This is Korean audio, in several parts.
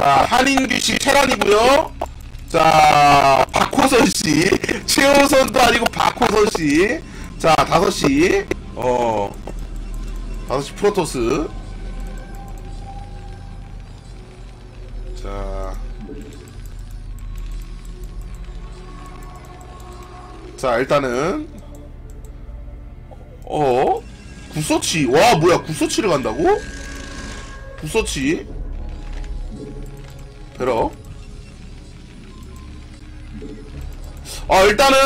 자, 한인규 씨 테란이고요. 자, 박호선 씨. 최호선도 아니고 박호선 씨. 자, 5시. 어. 5시 프로토스. 자. 자, 일단은 어? 구서치. 와, 뭐야? 구서치를 간다고? 구서치. 베러. 아, 일단은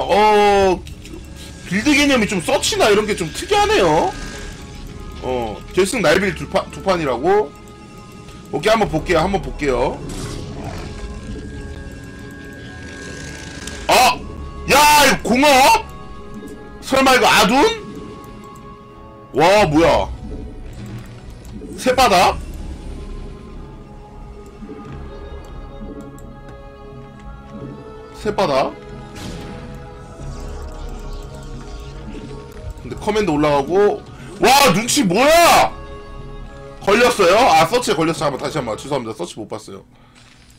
어 빌드 개념이 좀 서치나 이런 게 좀 특이하네요. 어, 결승 날빌 두, 판, 두 판이라고? 오케이, 한번 볼게요. 한번 볼게요. 아! 야, 이거 공업? 설마 이거 아둔? 와, 뭐야. 새바닥? 새바닥? 근데 커맨드 올라가고 와 눈치 뭐야? 걸렸어요? 아 서치에 걸렸어 한번 다시 한번 죄송합니다. 서치 못 봤어요.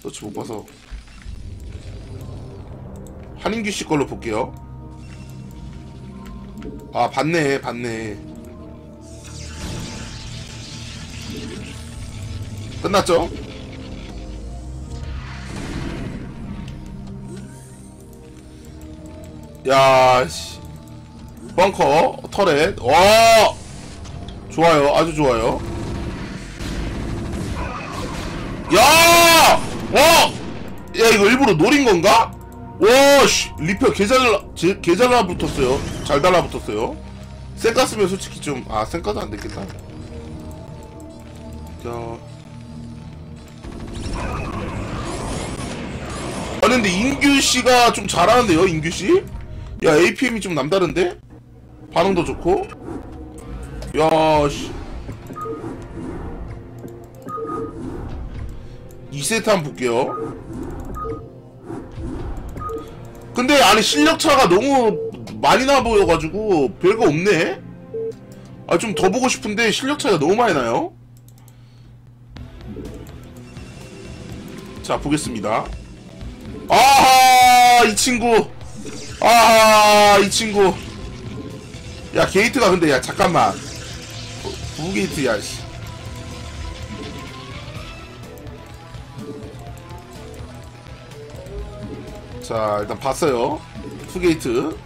서치 못 봐서. 한인규 씨 걸로 볼게요. 아 봤네 봤네. 끝났죠? 야, 씨. 벙커, 터렛. 와! 좋아요. 아주 좋아요. 야! 어! 야, 이거 일부러 노린 건가? 와, 씨. 리페어 개잘, 제- 개잘 달라붙었어요. 잘 달라붙었어요. 센가스면 솔직히 좀, 아, 센가도 안 됐겠다. 자. 아니, 근데 인규 씨가 좀 잘하는데요, 인규 씨? 야, APM이 좀 남다른데? 반응도 좋고. 야, 씨. 2세트 한번 볼게요. 근데 아니 실력 차가 너무 많이 나 보여가지고 별거 없네. 아 좀 더 보고 싶은데 실력 차가 너무 많이 나요. 자 보겠습니다. 아하 이 친구. 아하 이 친구. 야 게이트가 근데 야 잠깐만. 부 게이트 야 씨. 자 일단 봤어요 투게이트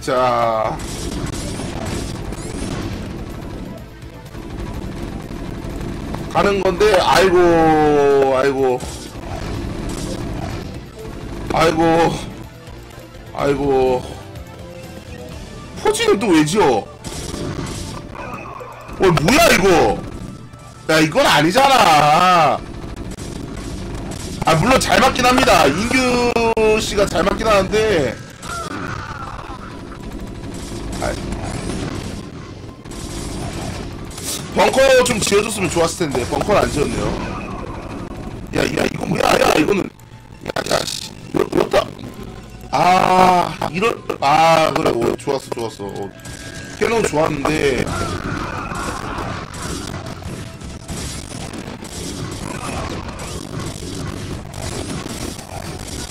자 가는 건데 아이고 아이고. 아이고. 아이고. 포지는 또 왜 지어? 어 뭐야 이거? 야 이건 아니잖아. 아 물론 잘 맞긴 합니다. 인규 씨가 잘 맞긴 하는데 벙커 좀 지어줬으면 좋았을 텐데 벙커를 안 지었네요. 야야 이거 뭐야? 야 이거는. 야야 씨. 이거 이렇다. 아 이런 아 그래. 어, 좋았어 좋았어. 어, 캐논 좋았는데.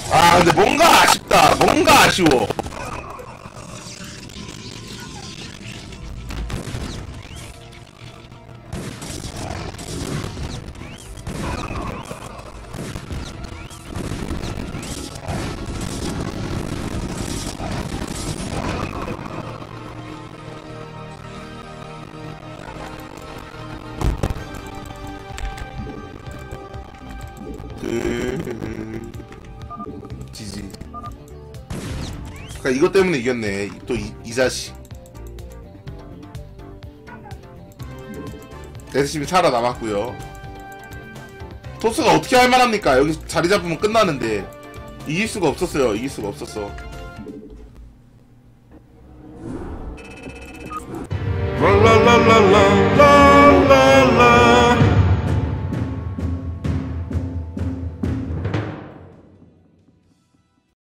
아 근데 뭔가 아쉽다. 뭔가 아쉬워 지지. 그니까 이것 때문에 이겼네. 또이 자식. 대스심이 살아남았고요. 토스가 어떻게 할 만합니까? 여기 자리 잡으면 끝나는데. 이길 수가 없었어요. 이길 수가 없었어. la